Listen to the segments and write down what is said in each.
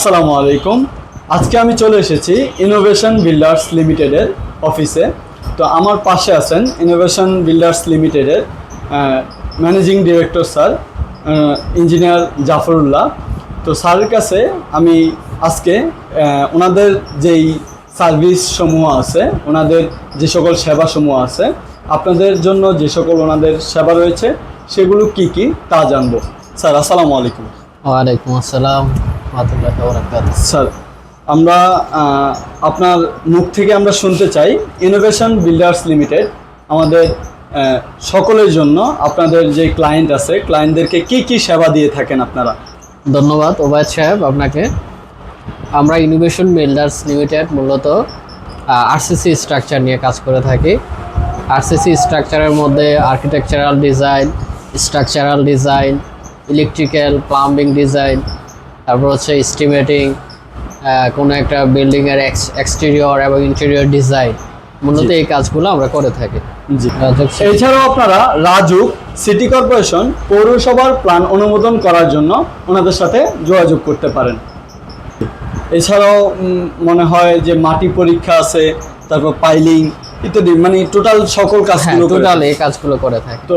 আসসালামু আলাইকুম। আজকে আমি চলে এসেছি ইনোভেশন বিল্ডার্স লিমিটেডের অফিসে। তো আমার পাশে আছেন ইনোভেশন বিল্ডার্স লিমিটেডের managing director sir engineer Zafrullah. তো স্যারের কাছে আমি আজকে ওনাদের যেই সার্ভিস সমূহ আছে, ওনাদের যে সকল সেবা সমূহ আছে, আপনাদের জন্য যে সকল ওনাদের সেবা রয়েছে, সেগুলো কি কি তা জানব। স্যার, আসসালামু আলাইকুম। ওয়ালাইকুম আসসালাম। স্যার আমরা আপনার মুখ থেকে আমরা শুনতে চাই ইনোভেশন বিল্ডার্স লিমিটেড আমাদের সকলের জন্য আপনাদের যে ক্লায়েন্ট আছে ক্লায়েন্টদেরকে কি কি সেবা দিয়ে থাকেন আপনারা? ধন্যবাদ ওবায়দ সাহেব আপনাকে। আমরা ইনোভেশন বিল্ডার্স লিমিটেড মূলত আরসিসি স্ট্রাকচার নিয়ে কাজ করে থাকি। আরসিসি স্ট্রাকচারের মধ্যে architectural design structural design electrical plumbing design তারপর হচ্ছে এস্টিমেটিং কোনো একটা বিল্ডিংয়ের এক্সটেরিয়র এবং ইন্টেরিয়র ডিজাইন মূলত এই কাজগুলো আমরা করে থাকি। এছাড়াও আপনারা রাজুক সিটি কর্পোরেশন পৌরসভার প্ল্যান অনুমোদন করার জন্য ওনাদের সাথে যোগাযোগ করতে পারেন। এছাড়াও মনে হয় যে মাটি পরীক্ষা আছে তারপর পাইলিং ইত্যাদি মানে টোটাল সকল হ্যাঁ কাজগুলো টোটাল এই কাজগুলো করে থাকে। তো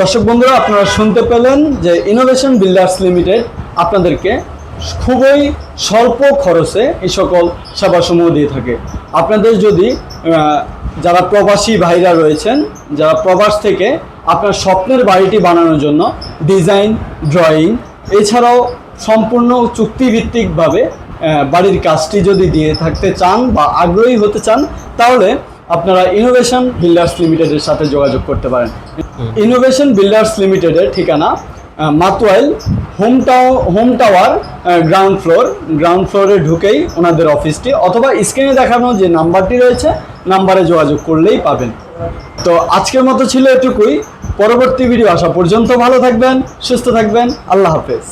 দর্শক বন্ধুরা আপনারা শুনতে পেলেন যে ইনোভেশন বিল্ডার্স লিমিটেড আপনাদেরকে খুবই স্বল্প খরচে এই সকল সেবাসমূহ দিয়ে থাকে। আপনাদের যদি যারা প্রবাসী ভাইরা রয়েছেন যারা প্রবাস থেকে আপনার স্বপ্নের বাড়িটি বানানোর জন্য ডিজাইন ড্রয়িং এছাড়াও সম্পূর্ণ চুক্তিভিত্তিকভাবে বাড়ির কাজটি যদি দিয়ে থাকতে চান বা আগ্রহী হতে চান তাহলে আপনারা ইনোভেশন বিল্ডার্স লিমিটেডের সাথে যোগাযোগ করতে পারেন। ইনোভেশন বিল্ডার্স লিমিটেডের ঠিকানা Matuail home home tower ground floor ground ফ্লোরে ঢুকেই ওনাদের অফিসটি অথবা স্ক্রিনে দেখানো যে নাম্বারটি রয়েছে নাম্বারে যোগাযোগ করলেই পাবেন। তো আজকের মতো ছিল এটুকুই। পরবর্তী ভিডিও আসা পর্যন্ত ভালো থাকবেন, সুস্থ থাকবেন। আল্লাহ হাফেজ।